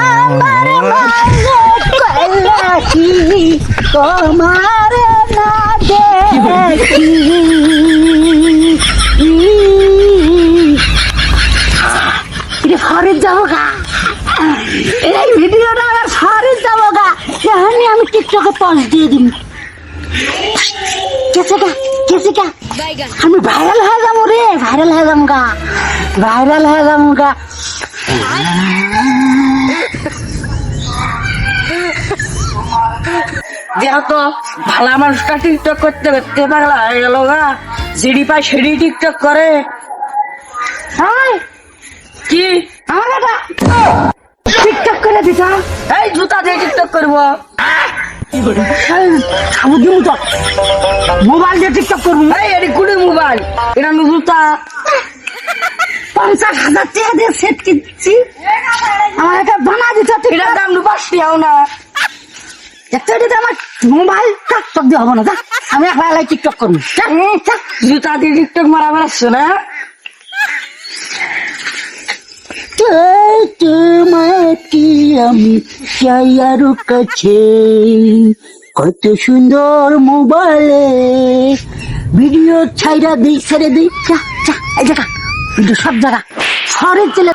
আমার কলাকি তোমার গা এই ভিডিওটা আমার ফরেজ যাব গা আমি টিকটকে পজ দিয়ে দিন কেসে গা আমি ভাইরাল হয়ে যাব রে ভাইরাল হয়ে যাব গা ভাইরাল হয়ে যাব গা। যেহেতু ভালো মানুষটা টিকটক করতে করতে পাগলা হয়ে গেল গা জিডি পায় সেডি টিকটক করে। কি? আমার টিকটক করে দিতা। এই জুতা দিয়ে টিকটক করব। মোবাইল দিয়ে টিকটক করব। এই এটি মোবাইল। এটা জুতা পঞ্চাশ হাজার টাকা দিয়ে সেট কিনছি আমার এটা বানা দিতে এটার দাম দু পাঁচ টাকাও না একটা দিতে আমার মোবাইল টিকটক দিয়ে হব না। যা। আমি একলা টিকটক করব। জুতা দিয়ে টিকটক মারা বেড়াচ্ছ না তাই তোমাকে আমি চাই আরও কাছে কত সুন্দর মোবাইলে ভিডিও ছাইরা দিই, ছেড়ে দিই। যা যা, এই জায়গা, ভিডিও সব জায়গা, সরে চলে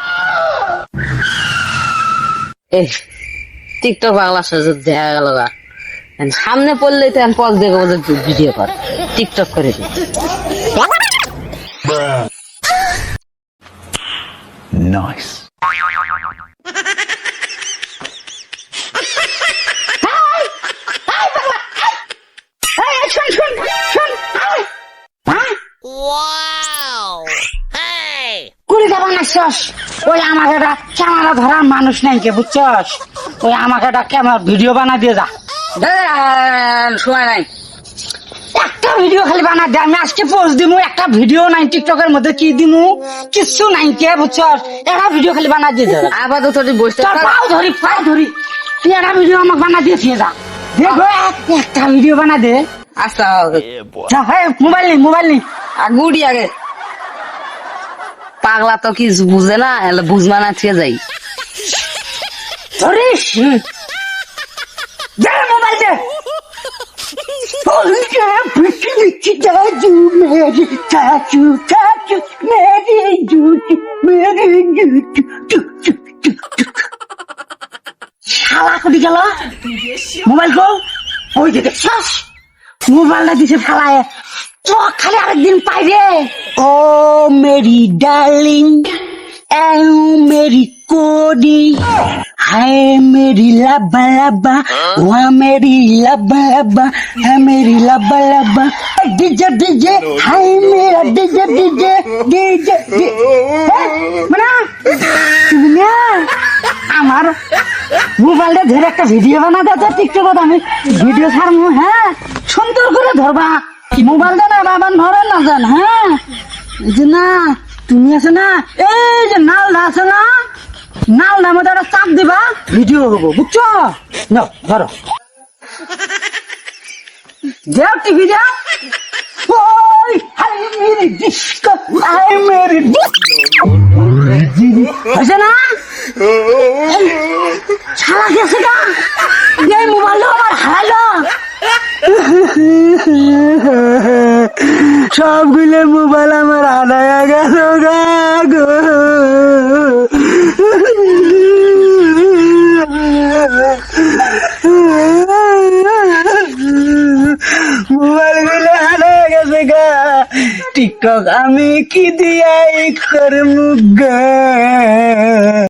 টিকটক বাংলা সাজে দেখা গেল গা। সামনে পড়লে তো পজ দেখে বলতে ভিডিও কর। টিকটক করে দিই Nice. ওই আমাকে একটা ক্যামেরা ধরার মানুষ নাই কে বুঝছস? ওই আমাকে একটা ক্যামেরা ভিডিও বানা দিয়ে যা। সময় নাই। ভিডিও খালি বানা দে আমি আজকে পোস্ট দিমু একটা ভিডিও নাই টিকটকের মধ্যে কি দিমু? কিচ্ছু নাই কে বুঝছস? একটা ভিডিও খালি বানা দিয়ে যা আপাতত তুই বসতে তোর পাও ধরি পাও ধরি। তুই একটা ভিডিও আমাকে বানা দিয়ে দিয়ে যা। দেখো একটা ভিডিও বানা দে। ভাই মোবাইল নেই মোবাইল নেই গুড়ি আগে। পাগলা তো কি বুঝে না এলে বুঝবা না থেকে যাই। ধরিস দে মোবাইল দে পিটি পিটি চাচু মেরি চাচু চাচু, মেরি জুটু মেরি জুটু, টুক টুক টুক টুক। শালা কোটি গেল? মোবাইল কো ওই যে দেখছস মোবাইলটা দিছে ফালায়। তো খালি আরেকদিন পাই রে ও, মেরি ডার্লিং। এও, মেরি কোডি হায় মেরি লাবা লাবা ওয়া মেরি লাবা লাবা হ্যাঁ মেরি লাবা লাবা ডিজে ডিজে হায় মেরা ডিজে ডিজে ডিজে মানে তুমি আমার মোবাইলটা ধরে একটা ভিডিও বানা দাও তো টিকটকত আমি। ভিডিও ছাড়বো হ্যাঁ? সুন্দর করে ধরবা। মোবাইলটা না বাবার ধরে না, জান হ্যাঁ? যে না, তুমি আছে না? এই যে নালদা আছে না? নালদা মধ্যে একটা চাপ দিবা। ভিডিও হব, বুঝছ? নাও, ধরো। যাও টিভি যাও না? না সবগুলো মোবাইল আমার হারায় গেল গো মোবাইল গুলো হারায় গেছে গা টিকটক আমি কি দিয়াই করমু গা?